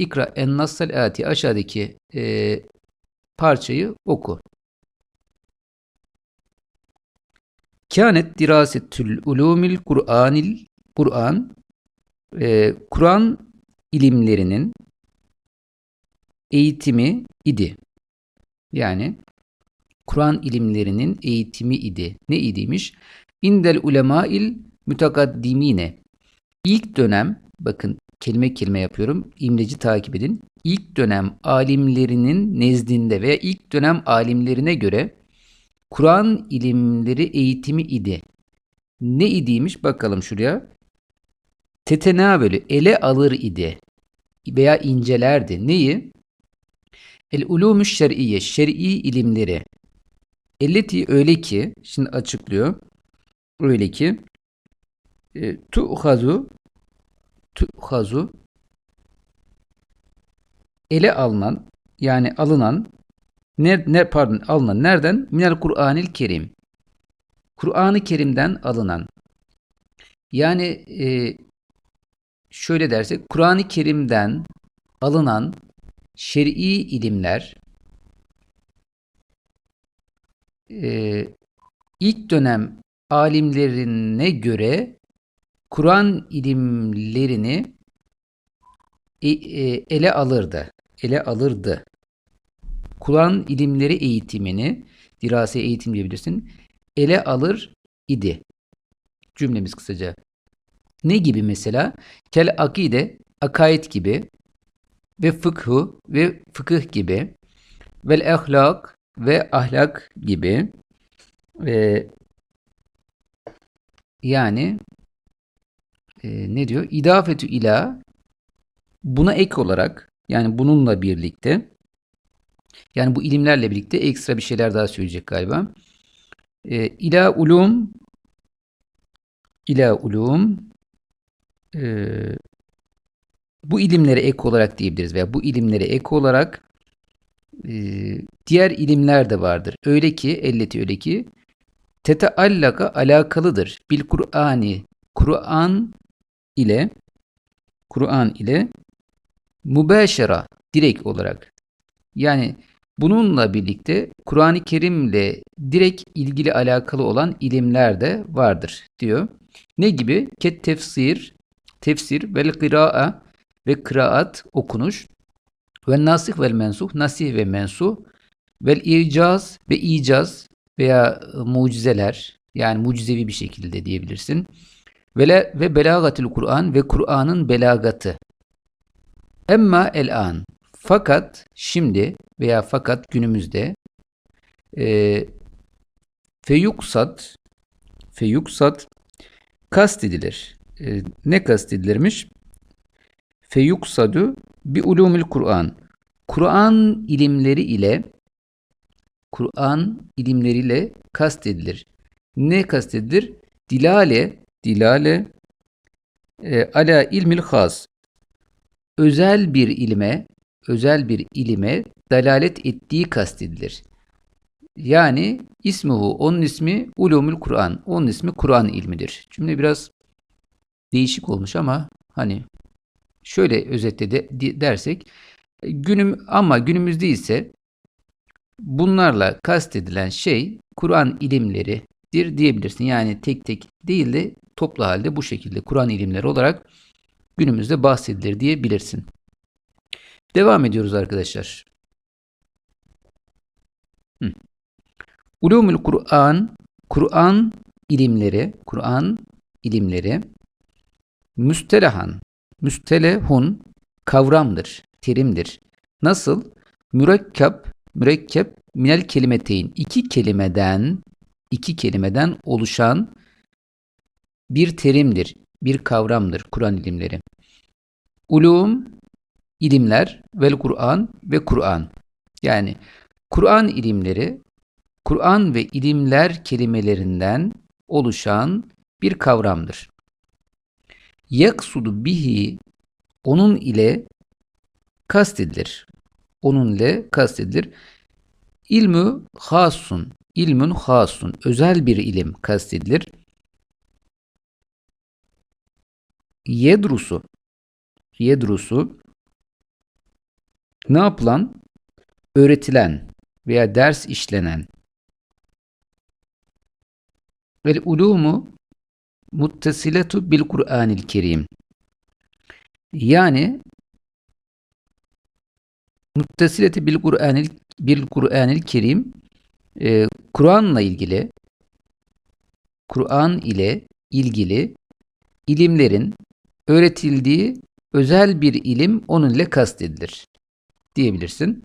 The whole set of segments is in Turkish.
İkra en nassal ati aşağıdaki e, parçayı oku. Kânet dirasetül ulûmil Kur'anil Kur'an e, Kur'an ilimlerinin eğitimi idi. Yani Kur'an ilimlerinin eğitimi idi. Ne idiymiş? İndel ulemail mütekaddimine. İlk dönem, bakın kelime kelime yapıyorum, imleci takip edin. İlk dönem alimlerinin nezdinde veya ilk dönem alimlerine göre Kur'an ilimleri eğitimi idi. Ne idiymiş bakalım şuraya. Tetenavölü ele alır idi veya incelerdi. Neyi? El ulûmü şer'iye, şer'i ilimleri. Elleti öyle ki, şimdi açıklıyor. Öyle ki e, tu'hazu tu'hazu ele alınan yani alınan ne, ne pardon alınan nereden? Minel Kur'anil Kerim. Kur'an-ı Kerim'den alınan. Yani e, şöyle dersek Kur'an-ı Kerim'den alınan şer'i ilimler e, ilk dönem alimlerine göre Kur'an ilimlerini e, e, ele alırdı. Ele alırdı. Kur'an ilimleri eğitimini, dirase eğitim diyebilirsin, ele alır idi. Cümlemiz kısaca. Ne gibi mesela? Kel akide, akaid gibi ve fıkhu ve fıkıh gibi vel ahlak ve ahlak gibi e, yani e, ne diyor? İdafetü ila buna ek olarak yani bununla birlikte yani bu ilimlerle birlikte ekstra bir şeyler daha söyleyecek galiba. E, ila ulum ila ulum e, bu ilimlere ek olarak diyebiliriz veya bu ilimlere ek olarak e, diğer ilimler de vardır. Öyle ki elleti öyle ki teteallaka alakalıdır. Bil Kur'ani Kur'an ile Kur'an ile mübeşera direkt olarak yani bununla birlikte Kur'an-ı Kerim'le direkt ilgili alakalı olan ilimler de vardır diyor. Ne gibi? Ket tefsir, tefsir vel kıraa ve kıraat okunuş ve nasih vel mensuh, nasih ve mensuh vel icaz ve icaz veya mucizeler yani mucizevi bir şekilde diyebilirsin. Ve, ve belagatil Kur'an ve Kur'an'ın belagatı. Emma el an. Fakat şimdi veya fakat günümüzde e, feyuksat feyuksat kastedilir. E, ne kastedilirmiş? Feyuksadu bi ulumul Kur'an. Kur'an ilimleri ile Kur'an ilimleriyle kastedilir. Ne kastedilir? Dilale, dilale e, ala ilmil has. Özel bir ilme, özel bir ilime dalalet ettiği kastedilir. Yani ismuhu, onun ismi ulumul Kur'an. Onun ismi Kur'an ilmidir. Cümle biraz değişik olmuş ama hani şöyle özetle de, dersek günüm ama günümüzde ise bunlarla kastedilen şey Kur'an ilimleridir diyebilirsin. Yani tek tek değil de toplu halde bu şekilde Kur'an ilimleri olarak günümüzde bahsedilir diyebilirsin. Devam ediyoruz arkadaşlar. Hı. Ulumul Kur'an, Kur'an ilimleri, Kur'an ilimleri müstelahan, müstelehun kavramdır, terimdir. Nasıl? Mürekkep, mürekkep minel kelimeteyn iki kelimeden iki kelimeden oluşan bir terimdir, bir kavramdır Kur'an ilimleri. Ulum ilimler vel Kur'an ve Kur'an. Yani Kur'an ilimleri Kur'an ve ilimler kelimelerinden oluşan bir kavramdır. Yaksudu bihi onun ile kastedilir. Onun ile kastedilir. İlmü hasun, ilmün hasun, özel bir ilim kastedilir. Yedrusu, yedrusu Ne yapılan? Öğretilen veya ders işlenen. Vel ulumu muttesiletu bil Kur'anil Kerim. Yani muttesileti bil Kur'anil bil Kur'anil Kerim e, Kur'an'la ilgili Kur'an ile ilgili ilimlerin öğretildiği özel bir ilim onun ile kastedilir diyebilirsin.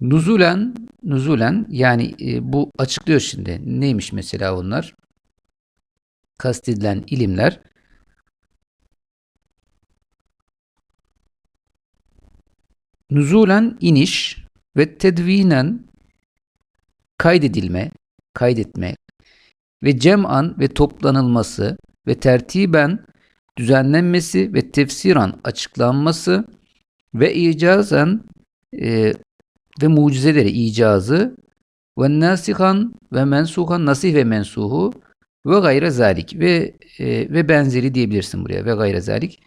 Nuzulen, nuzulen yani e, bu açıklıyor şimdi. Neymiş mesela onlar? Kastedilen ilimler Nuzulen iniş ve tedvinen kaydedilme, kaydetme ve cem'an ve toplanılması ve tertiben düzenlenmesi ve tefsiran açıklanması ve icazen e, ve mucizeleri icazı ve nasihan ve mensuhan nasih ve mensuhu ve gayre zalik ve e, ve benzeri diyebilirsin buraya ve gayre zalik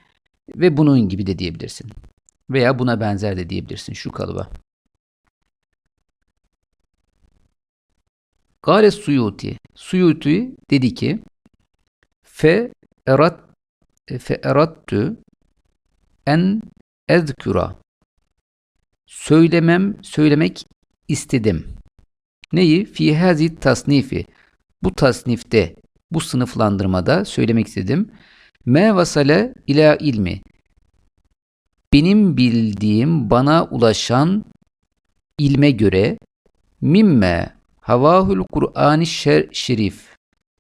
ve bunun gibi de diyebilirsin. Veya buna benzer de diyebilirsin şu kalıba. Gale Suyuti. Suyuti dedi ki fe erat fe erattü en ezkura söylemem söylemek istedim. Neyi? Fi hazi tasnifi. Bu tasnifte, bu sınıflandırmada söylemek istedim. Me vasale ila ilmi. Benim bildiğim, bana ulaşan ilme göre mimme havahul Kur'an-ı Şerif.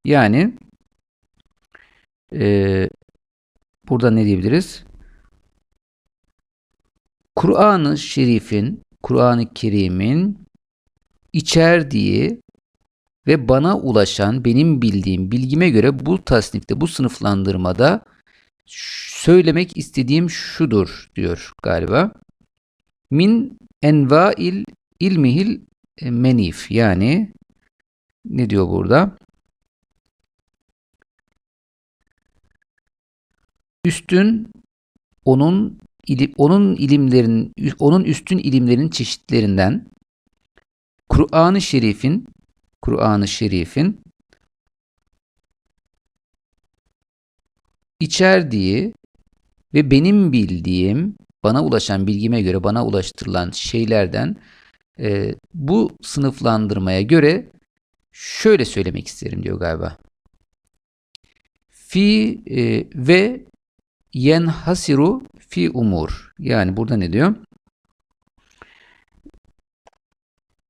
Yani e, burada ne diyebiliriz? Kur'an-ı Şerif'in, Kur'an-ı Kerim'in içerdiği ve bana ulaşan, benim bildiğim bilgime göre bu tasnifte, bu sınıflandırmada söylemek istediğim şudur diyor galiba. Min envail ilmihil menif yani ne diyor burada? Üstün onun onun ilimlerin onun üstün ilimlerin çeşitlerinden Kur'an-ı Şerif'in Kur'an-ı Şerif'in içerdiği ve benim bildiğim, bana ulaşan bilgime göre bana ulaştırılan şeylerden e, bu sınıflandırmaya göre şöyle söylemek isterim diyor galiba. Fi e, ve yenhasiru fi umur. Yani burada ne diyor?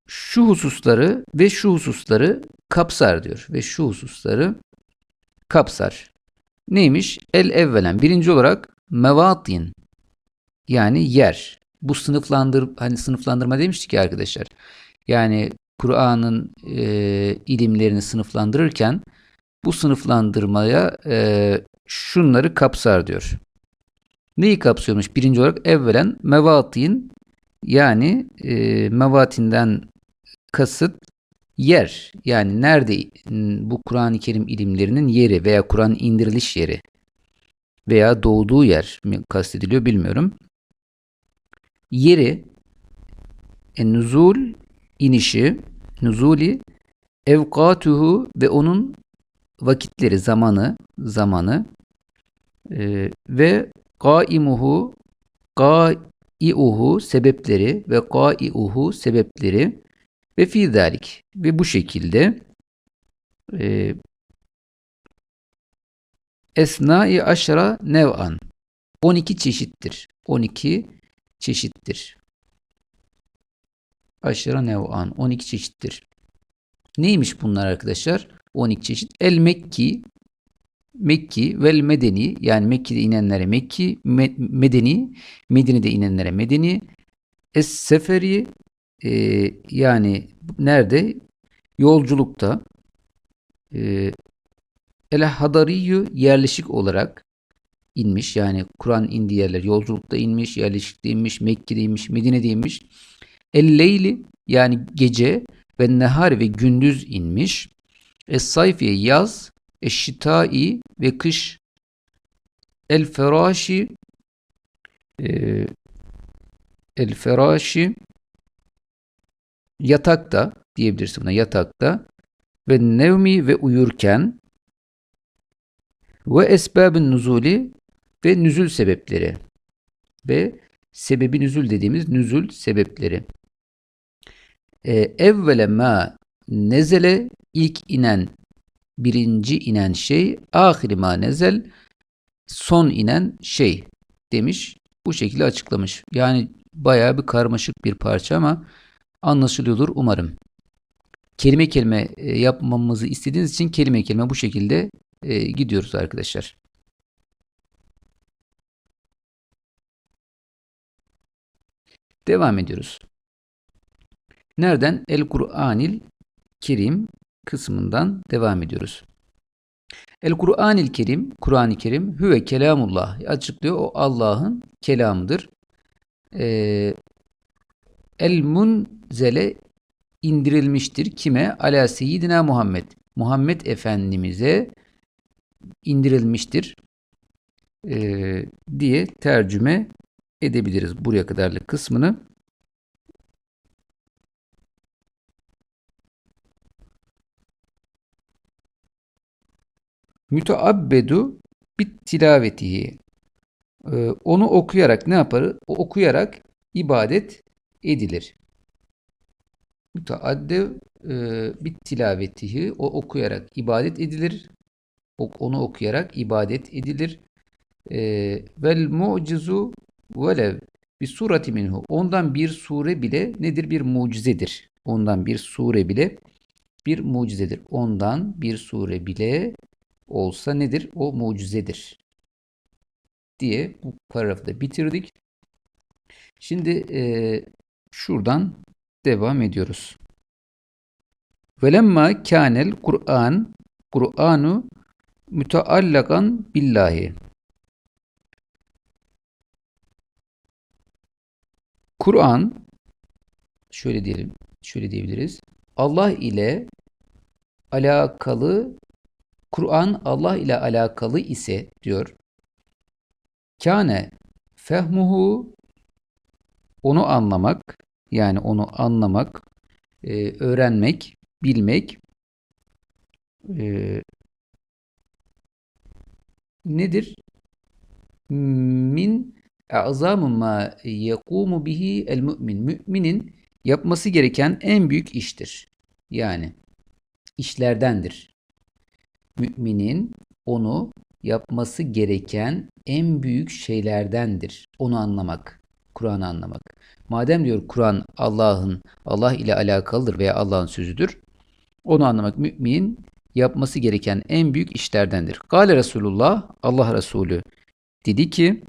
Şu hususları ve şu hususları kapsar diyor. Ve şu hususları kapsar. Neymiş? El evvelen. Birinci olarak mevatin. Yani yer. Bu sınıflandır hani sınıflandırma demiştik ya arkadaşlar. Yani Kur'an'ın e, ilimlerini sınıflandırırken bu sınıflandırmaya e, şunları kapsar diyor. Neyi kapsıyormuş? Birinci olarak evvelen mevatin yani e, mevatinden kasıt yer. Yani nerede bu Kur'an-ı Kerim ilimlerinin yeri veya Kur'an indiriliş yeri veya doğduğu yer mi kastediliyor bilmiyorum. Yeri e, nuzul inişi nuzuli evkatuhu ve onun vakitleri zamanı zamanı e, ve Gaimuhu gaiuhu sebepleri ve gaiuhu sebepleri ve fi ve bu şekilde e, esnai aşara nev'an 12 çeşittir. 12 çeşittir. Aşara nev'an 12 çeşittir. Neymiş bunlar arkadaşlar? 12 çeşit. El Mekki Mekki vel Medeni yani Mekke'de inenlere Mekki, me, Medeni, Medine'de inenlere Medeni, Es Seferi e, yani nerede? Yolculukta e, El Hadariyu yerleşik olarak inmiş. Yani Kur'an indiği yerler yolculukta inmiş, yerleşikte inmiş, Mekke'de inmiş, Medine'de inmiş. El Leyli yani gece ve Nehar ve gündüz inmiş. Es Sayfiye yaz eşşitai ve kış el feraşi e, el feraşi yatakta diyebilirsin buna yatakta ve nevmi ve uyurken ve esbabın nuzuli ve nüzül sebepleri ve sebebi nüzül dediğimiz nüzül sebepleri. Ee, evvele ma nezele ilk inen birinci inen şey ahiri ma nezel son inen şey demiş. Bu şekilde açıklamış. Yani bayağı bir karmaşık bir parça ama anlaşılıyordur umarım. Kelime kelime e, yapmamızı istediğiniz için kelime kelime bu şekilde e, gidiyoruz arkadaşlar. Devam ediyoruz. Nereden? El Kur'anil Kerim kısmından devam ediyoruz. El Kur'anil Kerim, Kur'an-ı Kerim hüve kelamullah açıklıyor. O Allah'ın kelamıdır. Ee, El munzele indirilmiştir. Kime? Ala seyyidina Muhammed. Muhammed Efendimiz'e indirilmiştir ee, diye tercüme edebiliriz buraya kadarlık kısmını. Müteabbedu bit tilavetihi. Ee, onu okuyarak ne yapar? O okuyarak ibadet edilir. Müteadde e, bit tilavetihi. O okuyarak ibadet edilir. Onu okuyarak ibadet edilir. E, vel mucizu velev bir surati minhu. Ondan bir sure bile nedir? Bir mucizedir. Ondan bir sure bile bir mucizedir. Ondan bir sure bile olsa nedir? O mucizedir. Diye bu paragrafı da bitirdik. Şimdi e, şuradan devam ediyoruz. Velemma kânel Kur'an Kur'anu müteallakan billahi. Kur'an şöyle diyelim, şöyle diyebiliriz. Allah ile alakalı Kur'an Allah ile alakalı ise diyor. Kâne fehmuhu onu anlamak yani onu anlamak, e, öğrenmek, bilmek e, nedir? Min ma yekumu bihi el mümin. Müminin yapması gereken en büyük iştir. Yani işlerdendir. Müminin onu yapması gereken en büyük şeylerdendir. Onu anlamak, Kur'an'ı anlamak. Madem diyor Kur'an Allah'ın Allah ile alakalıdır veya Allah'ın sözüdür. Onu anlamak mümin yapması gereken en büyük işlerdendir. Gale Resulullah Allah Resulü dedi ki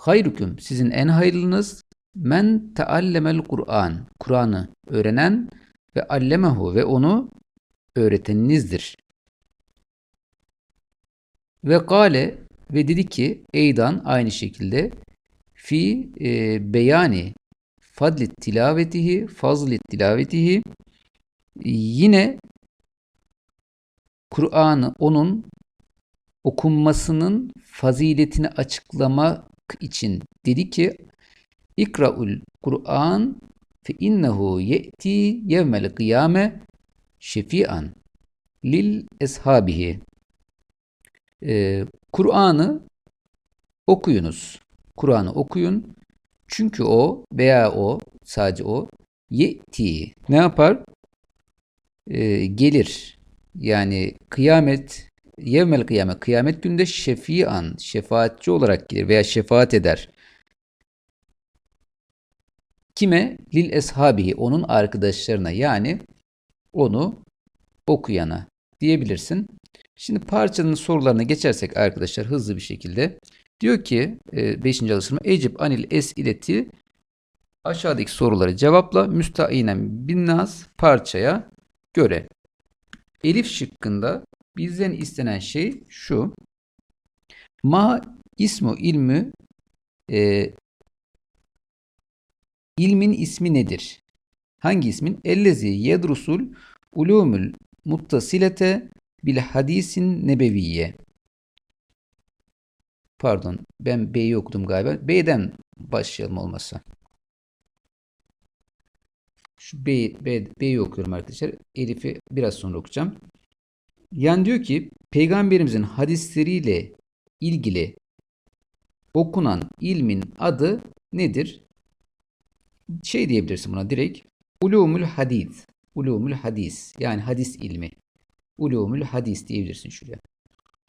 Hayrukum sizin en hayırlınız men teallemel Kur'an. Kur'an'ı öğrenen ve allemehu ve onu öğreteninizdir. Ve gale ve dedi ki Eydan aynı şekilde fi e, beyani fadli tilavetihi fazli tilavetihi yine Kur'an'ı onun okunmasının faziletini açıklamak için dedi ki İkra'ul Kur'an fe innehu ye'ti yevmel kıyame şefi'an lil eshabihi. Ee, Kur'an'ı okuyunuz. Kur'an'ı okuyun. Çünkü o veya o sadece o yeti ne yapar? Ee, gelir. Yani kıyamet yevmel kıyamet kıyamet günde şefian şefaatçi olarak gelir veya şefaat eder. Kime? Lil eshabihi onun arkadaşlarına yani onu okuyana diyebilirsin. Şimdi parçanın sorularına geçersek arkadaşlar hızlı bir şekilde. Diyor ki 5. E, alıştırma Ecib anil esileti aşağıdaki soruları cevapla müstainen binnaz parçaya göre. Elif şıkkında bizden istenen şey şu. Ma ismu ilmi e, ilmin ismi nedir? Hangi ismin? Ellezi yedrusul ulumul muttasilete bil hadisin nebeviye pardon ben B'yi okudum galiba. B'den başlayalım olmasa. Şu B, B, B'yi okuyorum arkadaşlar. Elif'i biraz sonra okuyacağım. Yani diyor ki peygamberimizin hadisleriyle ilgili okunan ilmin adı nedir? Şey diyebilirsin buna direkt. Ulumul hadis. Ulumul hadis. Yani hadis ilmi. Ulumul hadis diyebilirsin şuraya.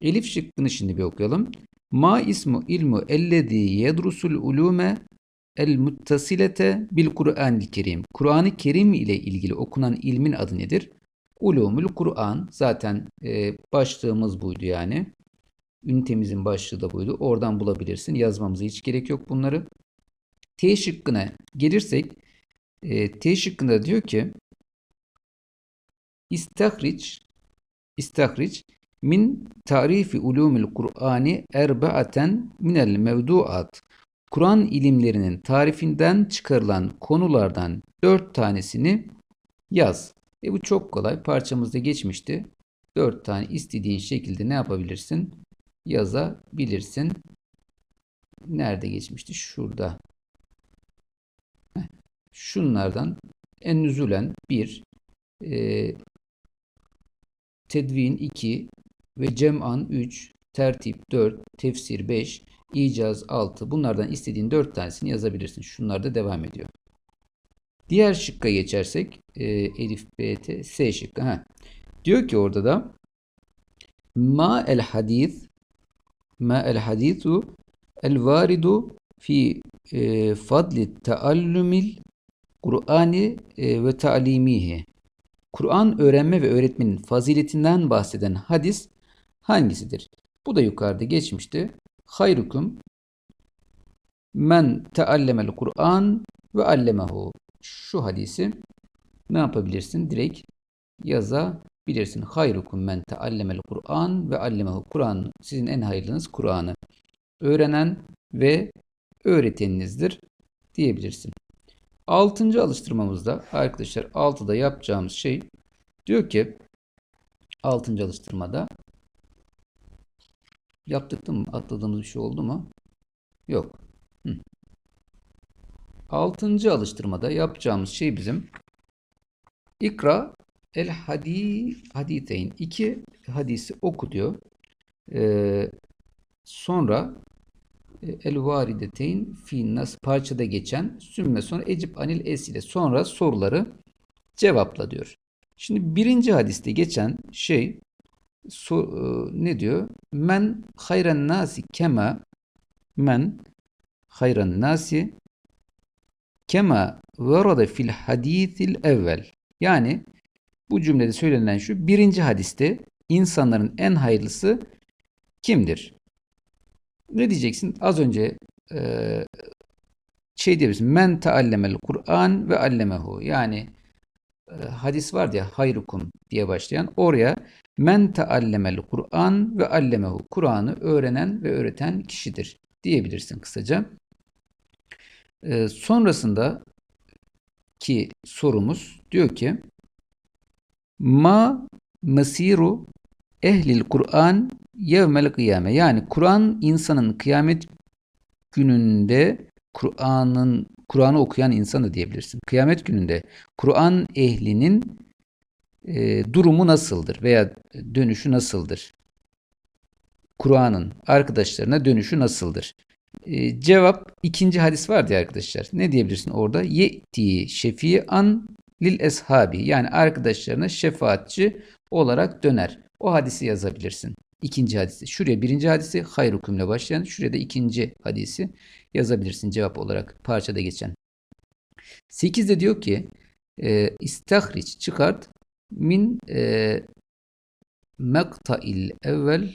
Elif şıkkını şimdi bir okuyalım. Ma ismu ilmu ellezî yedrusul ulume el muttasilete bil Kur'anil Kerim. Kur'an-ı Kerim ile ilgili okunan ilmin adı nedir? Ulumul Kur'an. Zaten e, başlığımız buydu yani. Ünitemizin başlığı da buydu. Oradan bulabilirsin. Yazmamıza hiç gerek yok bunları. T şıkkına gelirsek e, T şıkkında diyor ki İstahriç İstahriç min tarifi ulumul Kur'ani erba'aten minel mevduat. Kur'an ilimlerinin tarifinden çıkarılan konulardan dört tanesini yaz. E bu çok kolay. Parçamızda geçmişti. Dört tane istediğin şekilde ne yapabilirsin? Yazabilirsin. Nerede geçmişti? Şurada. Şunlardan en nüzulen 1, e, tedvin 2 ve cem'an 3, tertip 4, tefsir 5, icaz 6. Bunlardan istediğin 4 tanesini yazabilirsin. Şunlar da devam ediyor. Diğer şıkka geçersek e, Elif, B, T, S şıkkı. Heh. Diyor ki orada da ma el hadis ma el hadisu el varidu fi e, fadli taallumil Kur'ani e, ve ta'limihi. Kur'an öğrenme ve öğretmenin faziletinden bahseden hadis hangisidir? Bu da yukarıda geçmişti. Hayrukum men teallemel Kur'an ve allemehu. Şu hadisi ne yapabilirsin? Direkt yazabilirsin. Hayrukum men teallemel Kur'an ve allemehu. Kur'an sizin en hayırlınız Kur'an'ı öğrenen ve öğreteninizdir diyebilirsin. Altıncı alıştırmamızda arkadaşlar altıda yapacağımız şey diyor ki altıncı alıştırmada yaptık mı? Atladığımız bir şey oldu mu? Yok. Hı. Altıncı alıştırmada yapacağımız şey bizim ikra el hadi haditeyn. iki hadisi oku diyor. Ee, sonra el varideteyn fi nas parçada geçen sümme sonra ecip anil es ile sonra soruları cevapla diyor. Şimdi birinci hadiste geçen şey so, e, ne diyor? Men hayran nasi kema men hayran nasi kema verade fil hadisil evvel. Yani bu cümlede söylenen şu birinci hadiste insanların en hayırlısı kimdir? Ne diyeceksin? Az önce e, şey diyebilirsin. Men teallemel Kur'an ve allemehu. Yani e, hadis var ya hayrukum diye başlayan oraya men teallemel Kur'an ve allemehu. Kur'an'ı öğrenen ve öğreten kişidir diyebilirsin kısaca. E, sonrasında ki sorumuz diyor ki ma mesiru ehlil Kur'an yevmel kıyame. Yani Kur'an insanın kıyamet gününde Kur'an'ın Kur'an'ı okuyan insan da diyebilirsin. Kıyamet gününde Kur'an ehlinin e, durumu nasıldır veya dönüşü nasıldır? Kur'an'ın arkadaşlarına dönüşü nasıldır? E, cevap ikinci hadis vardı arkadaşlar. Ne diyebilirsin orada? Ye'ti şefi'an lil eshabi. Yani arkadaşlarına şefaatçi olarak döner. O hadisi yazabilirsin. İkinci hadisi. Şuraya birinci hadisi hayrukumle başlayan. Şuraya da ikinci hadisi yazabilirsin cevap olarak parçada geçen. Sekizde diyor ki e, istahriç çıkart min e, mekta'il evvel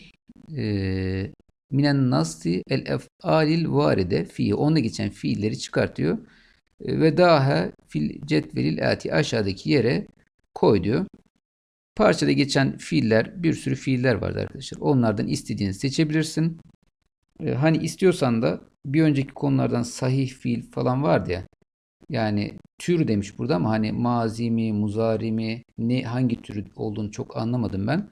e, minen nasti el ef'alil varide fi onda geçen fiilleri çıkartıyor. E, ve daha fil cetvelil ati aşağıdaki yere koy diyor. Parçada geçen fiiller bir sürü fiiller vardı arkadaşlar. Onlardan istediğini seçebilirsin. Ee, hani istiyorsan da bir önceki konulardan sahih fiil falan vardı ya. Yani tür demiş burada ama hani mazi mi, muzari mi, ne hangi tür olduğunu çok anlamadım ben.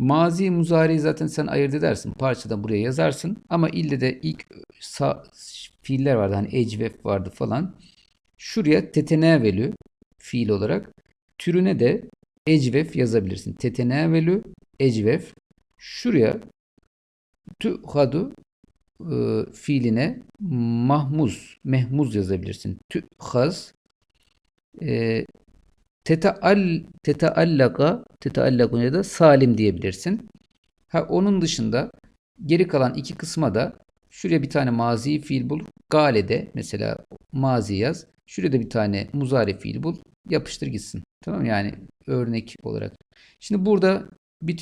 Mazi muzari zaten sen ayırt edersin. Parçadan buraya yazarsın. Ama ille de ilk sa- fiiller vardı. Hani ecvef vardı falan. Şuraya tetenevelü fiil olarak. Türüne de ecvef yazabilirsin. Tetenevelü ecvef. Şuraya tühadu e, fiiline mahmuz, mehmuz yazabilirsin. Tühaz e, teteal teteallaka teteallakuna da salim diyebilirsin. Ha onun dışında geri kalan iki kısma da şuraya bir tane mazi fiil bul. Gale'de mesela mazi yaz. Şuraya da bir tane muzari fiil bul. Yapıştır gitsin. Tamam yani örnek olarak. Şimdi burada